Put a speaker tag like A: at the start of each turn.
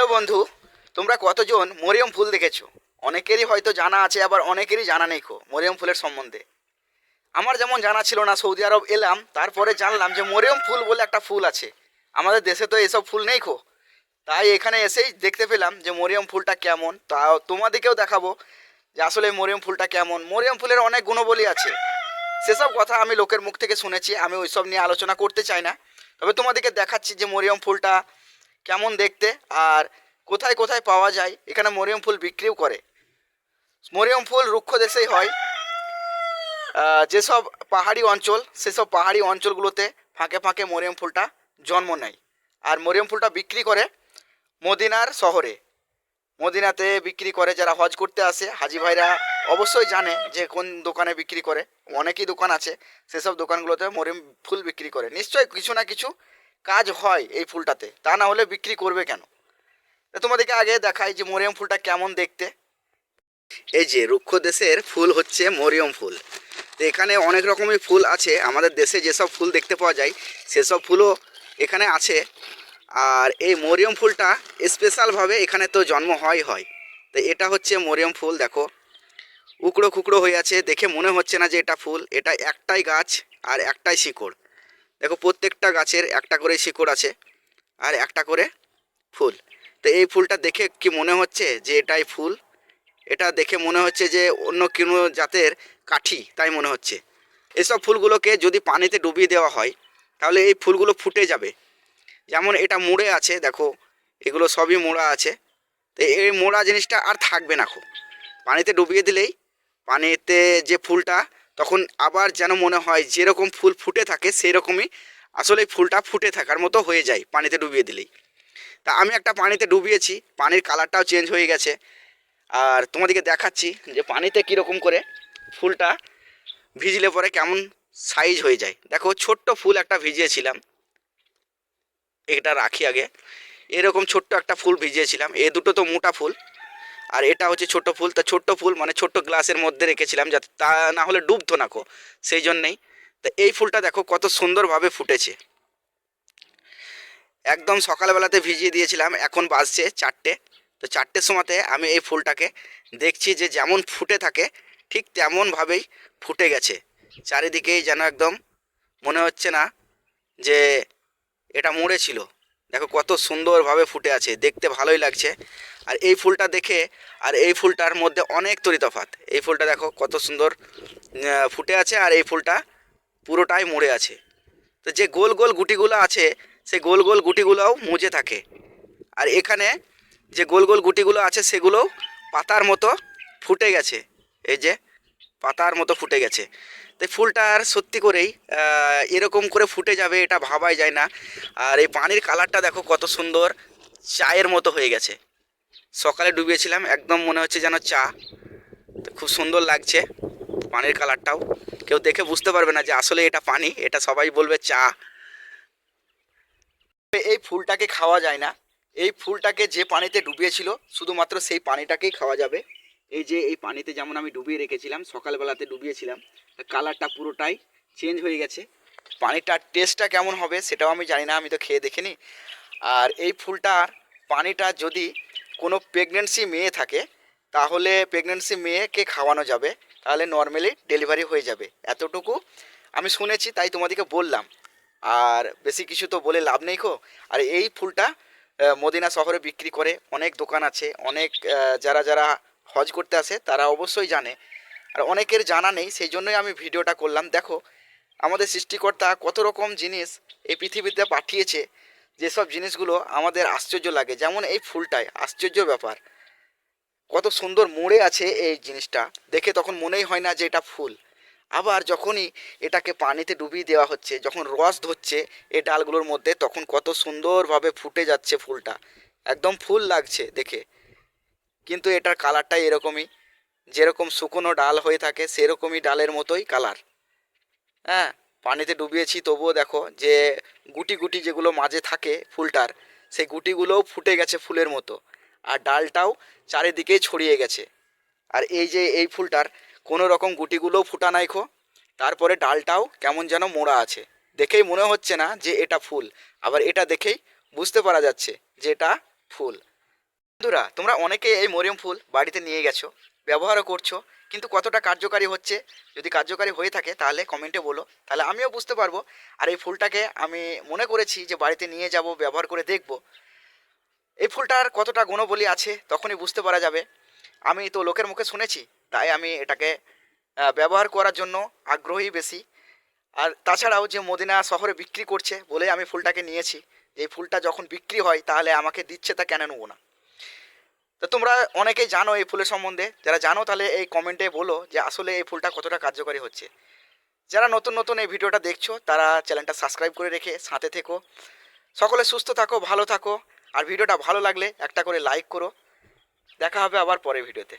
A: Hello বন্ধু, তোমরা কতজন মরিয়ম ফুল দেখেছ? অনেকেরই হয়তো জানা আছে, আবার অনেকেরই জানা নেই খো, মরিয়ম ফুলের সম্বন্ধে। আমার যেমন জানা ছিল না, সৌদি আরব এলাম, তারপরে জানলাম যে মরিয়ম ফুল বলে একটা ফুল আছে। আমাদের দেশে তো এসব ফুল নেই খো। তাই এখানে এসেই দেখতে পেলাম যে মরিয়ম ফুলটা কেমন। তা তোমাদেরকেও দেখাবো যে আসলে মরিয়ম ফুলটা কেমন। মরিয়ম ফুলের অনেক গুণবলী আছে। সেসব কথা আমি লোকের মুখ থেকে শুনেছি, আমি ওইসব নিয়ে আলোচনা করতে চাই না। তবে তোমাদেরকে দেখাচ্ছি যে মরিয়ম ফুলটা কেমন দেখতে আর কোথায় কোথায় পাওয়া যায়, এখানে মরিয়ম ফুল বিক্রিও করে। মরিয়ম ফুল রুক্ষ দেশেই হয়। যেসব পাহাড়ি অঞ্চল, সেসব পাহাড়ি অঞ্চলগুলোতে ফাঁকে ফাঁকে মরিয়ম ফুলটা জন্ম নেয়। আর মরিয়ম ফুলটা বিক্রি করে মদিনার শহরে। মদিনাতে বিক্রি করে যারা হজ করতে আসে, হাজি ভাইরা অবশ্যই জানে যে কোন দোকানে বিক্রি করে। অনেকই দোকান আছে, সেসব দোকানগুলোতে মরিয়ম ফুল বিক্রি করে। নিশ্চয়ই কিছু না কিছু কাজ হয় এই ফুলটাতে, তা না হলে বিক্রি করবে কেন? তোমাদেরকে আগে দেখাই যে মরিয়ম ফুলটা কেমন দেখতে। এই যে রুক্ষ দেশের ফুল হচ্ছে মরিয়ম ফুল। তো এখানে অনেক রকমের ফুল আছে, আমাদের দেশে যেসব ফুল দেখতে পাওয়া যায়, সেসব ফুলও এখানে আছে। আর এই মরিয়ম ফুলটা স্পেশালভাবে এখানে তো জন্ম হয় হয়। তো এটা হচ্ছে মরিয়ম ফুল, দেখো। উকড়ো খুকড়ো হয়ে আছে, দেখে মনে হচ্ছে না যে এটা ফুল। এটা একটাই গাছ আর একটাই শিকড়। দেখো প্রত্যেকটা গাছের একটা করে শিকড় আছে আর একটা করে ফুল। তো এই ফুলটা দেখে কি মনে হচ্ছে যে এটাই ফুল? এটা দেখে মনে হচ্ছে যে অন্য কোনো জাতের কাঠি, তাই মনে হচ্ছে। এসব ফুলগুলোকে যদি পানিতে ডুবিয়ে দেওয়া হয়, তাহলে এই ফুলগুলো ফুটে যাবে। যেমন এটা মুড়ে আছে, দেখো, এগুলো সবই মোড়া আছে। তো এই মোড়া জিনিসটা আর থাকবে না খুব। পানিতে ডুবিয়ে দিলেই, পানিতে যে ফুলটা তখন আবার যেন মনে হয় যেরকম ফুল ফুটে থাকে সেই রকমই আসলে ফুলটা ফুটে থাকার মতো হয়ে যায় পানিতে ডুবিয়ে দিলেই। তা আমি একটা পানিতে ডুবিয়েছি, পানির কালারটাও চেঞ্জ হয়ে গেছে। আর তোমাদেরকে দেখাচ্ছি যে পানিতে কীরকম করে ফুলটা ভিজলে পরে কেমন সাইজ হয়ে যায়। দেখো, ছোট্ট ফুল একটা ভিজিয়েছিলাম। এটা রাখি আগে। এরকম ছোট্ট একটা ফুল ভিজিয়েছিলাম। এ দুটো তো মোটা ফুল। আর এটা হচ্ছে ছোট্ট ফুল। তা ছোট্ট ফুল মানে ছোট্ট গ্লাসের মধ্যে রেখেছিলাম যাতে তা না হলে ডুবতো না কো, সেই জন্যেই। তা এই ফুলটা দেখো কত সুন্দরভাবে ফুটেছে। একদম সকালবেলাতে ভিজিয়ে দিয়েছিলাম, এখন বাজছে চারটে। তো চারটের সময়তে আমি এই ফুলটাকে দেখছি যে যেমন ফুটে থাকে, ঠিক তেমনভাবেই ফুটে গেছে। চারিদিকেই যেন একদম মনে হচ্ছে না যে এটা মরে ছিল দেখো কত সুন্দরভাবে ফুটে আছে, দেখতে ভালোই লাগছে। আর এই ফুলটা দেখে, আর এই ফুলটার মধ্যে অনেক তরিতফাত। এই ফুলটা দেখো কত সুন্দর ফুটে আছে আর এই ফুলটা পুরোটাই মরে আছে। তো যে গোল গোল গুটিগুলো আছে, সেই গোল গোল গুটিগুলোও মুজে থাকে। আর এখানে যে গোল গোল গুটিগুলো আছে, সেগুলোও পাতার মতো ফুটে গেছে। এই যে পাতার মতো ফুটে গেছে। তো ফুলটার সত্যি করেই এরকম করে ফুটে যাবে এটা ভাবাই যায় না। আর এই পানির কালারটা দেখো কত সুন্দর, চায়ের মতো হয়ে গেছে। সকালে ডুবিয়েছিলাম, একদম মনে হচ্ছে যেন চা। তো খুব সুন্দর লাগছে পানির কালারটাও। কেউ দেখে বুঝতে পারবে না যে আসলে এটা পানি, এটা সবাই বলবে চা। এই ফুলটাকে খাওয়া যায় না। এই ফুলটাকে যে পানিতে ডুবিয়েছিল, শুধুমাত্র সেই পানিটাকেই খাওয়া যাবে। এই যে এই পানিতে যেমন আমি ডুবিয়ে রেখেছিলাম, সকালবেলাতে ডুবিয়েছিলাম কালারটা পুরোটাই চেঞ্জ হয়ে গেছে। পানিটার টেস্টটা কেমন হবে সেটাও আমি জানি না, আমি তো খেয়ে দেখিনি। আর এই ফুলটার পানিটা যদি কোনো প্রেগনেন্সি মেয়ে থাকে, তাহলে প্রেগনেন্সি মেয়েকে খাওয়ানো যাবে, তাহলে নর্মালি ডেলিভারি হয়ে যাবে। এতটুকু আমি শুনেছি, তাই তোমাদেরকে বললাম। আর বেশি কিছু তো বলে লাভ নেই খো আর এই ফুলটা মদিনা শহরে বিক্রি করে অনেক দোকান আছে, অনেক যারা যারা হজ করতে আসে, তারা অবশ্যই জানে। আর অনেকের জানা নেই, সেই জন্যই আমি ভিডিওটা করলাম। দেখো, আমাদের সৃষ্টিকর্তা কত রকম জিনিস এই পৃথিবীতে পাঠিয়েছে। যেসব জিনিসগুলো আমাদের আশ্চর্য লাগে, যেমন এই ফুলটাই, আশ্চর্য ব্যাপার। কত সুন্দর মোড়ে আছে এই জিনিসটা। দেখে তখন মনেই হয় না যে এটা ফুল। আবার যখনই এটাকে পানিতে ডুবিয়ে দেওয়া হচ্ছে, যখন রস ধরছে এই ডালগুলোর মধ্যে, তখন কত সুন্দরভাবে ফুটে যাচ্ছে ফুলটা। একদম ফুল লাগছে দেখে। কিন্তু এটার কালারটাই এরকমই। যেরকম শুকনো ডাল হয়ে থাকে, সেরকমই ডালের মতোই কালার। হ্যাঁ পানিতে ডুবিয়েছি, তবুও দেখো যে গুটি গুটি যেগুলো মাঝে থাকে ফুলটার, সেই গুটিগুলোও ফুটে গেছে ফুলের মতো। আর ডালটাও চারিদিকেই ছড়িয়ে গেছে। আর এই যে এই ফুলটার কোনো রকম গুটিগুলোও ফুটা নাই খো। তারপরে ডালটাও কেমন যেন মোড়া আছে। দেখেই মনে হচ্ছে না যে এটা ফুল। আবার এটা দেখেই বুঝতে পারা যাচ্ছে যে এটা ফুল। বন্ধুরা, তোমরা অনেকে এই মরিয়ম ফুল বাড়িতে নিয়ে গেছো। ব্যবহারও করছ, কিন্তু কতটা কার্যকারী হচ্ছে? যদি কার্যকারী হয়ে থাকে, তাহলে কমেন্টে বলো। তাহলে আমিও বুঝতে পারব। আর এই ফুলটাকে আমি মনে করেছি যে বাড়িতে নিয়ে যাব, ব্যবহার করে দেখব। এই ফুলটার কতটা গুণবলী আছে, তখনই বুঝতে পারা যাবে। আমি তো লোকের মুখে শুনেছি, তাই আমি এটাকে ব্যবহার করার জন্য আগ্রহী বেশি। আর তাছাড়াও যে মদিনা শহরে বিক্রি করছে বলে আমি ফুলটাকে নিয়েছি। যে এই ফুলটা যখন বিক্রি হয়, তাহলে আমাকে দিচ্ছে তা কেন নেব না? তো তোমরা অনেকেই জানো এই ফুলের সম্বন্ধে। যারা জানো তাহলে এই কমেন্টে বলো যে আসলে এই ফুলটা কতটা কার্যকরী হচ্ছে। যারা নতুন নতুন এই ভিডিওটা দেখছ, তারা চ্যানেলটা সাবস্ক্রাইব করে রেখে সাথে থেকো। সকলে সুস্থ থাকো, ভালো থাকো। আর ভিডিওটা ভালো লাগলে একটা করে লাইক করো। দেখা হবে আবার পরের ভিডিওতে।